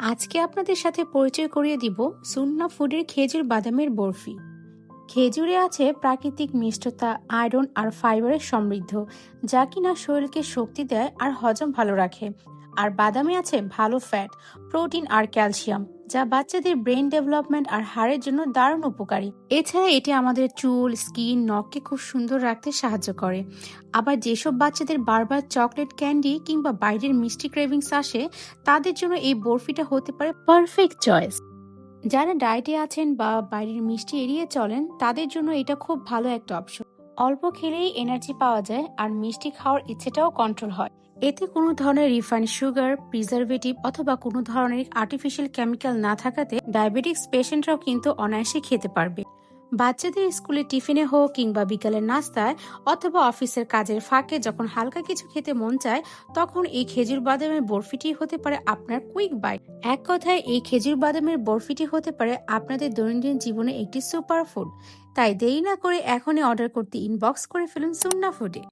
আজকে আপনাদের সাথে পরিচয় করিয়ে দিব সুন্না ফুডের খেজুর বাদামের বরফি। খেজুরে আছে প্রাকৃতিক মিষ্টতা, আয়রন আর ফাইবারের সমৃদ্ধ, যা কিনা শরীরকে শক্তি দেয় আর হজম ভালো রাখে। আর বাদামে আছে ভালো ফ্যাট প্রোটিন আর ক্যালসিয়াম যা বাচ্চাদের ব্রেন ডেভেলপমেন্ট আর হাড়ের জন্য দারুণ উপকারী। এছাড়া এটি আমাদের চুল স্কিন নখকে খুব সুন্দর রাখতে সাহায্য করে। আবার যেসব বাচ্চাদের বারবার চকলেট ক্যান্ডি কিংবা বাইরের মিষ্টি ক্রেভিংস আসে, তাদের জন্য এই বরফিটা হতে পারে পারফেক্ট চয়েস যারা ডায়েটে আছেন বা বাইরের মিষ্টি এড়িয়ে চলেন, তাদের জন্য এটা খুব ভালো একটা অপশন অল্প খেলেই এনার্জি পাওয়া যায় আর মিষ্টি খাওয়ার ইচ্ছেটাও কন্ট্রোল হয়। এতে কোনো ধরনের রিফাইন্ড সুগার প্রিজারভেটিভ অথবা কোনো ধরনের আর্টিফিশিয়াল কেমিক্যাল না থাকাতে ডায়াবেটিক্স পেশেন্টরাও কিন্তু অনায়াসে খেতে পারবে। বাচ্চাদের স্কুলে টিফিনে হোক কিংবা বিকালের নাস্তায় অথবা অফিসের কাজের ফাঁকে যখন হালকা কিছু খেতে মন চায়, তখন এই খেজুর বাদামের বরফিটি হতে পারে আপনার কুইক বাইট। এক কথায়, এই খেজুর বাদামের বরফিটি হতে পারে আপনাদের দৈনন্দিন জীবনে একটি সুপার ফুড তাই দেরি না করে এখনই অর্ডার করতে ইনবক্স করে ফেলুন সুন্না ফুডে।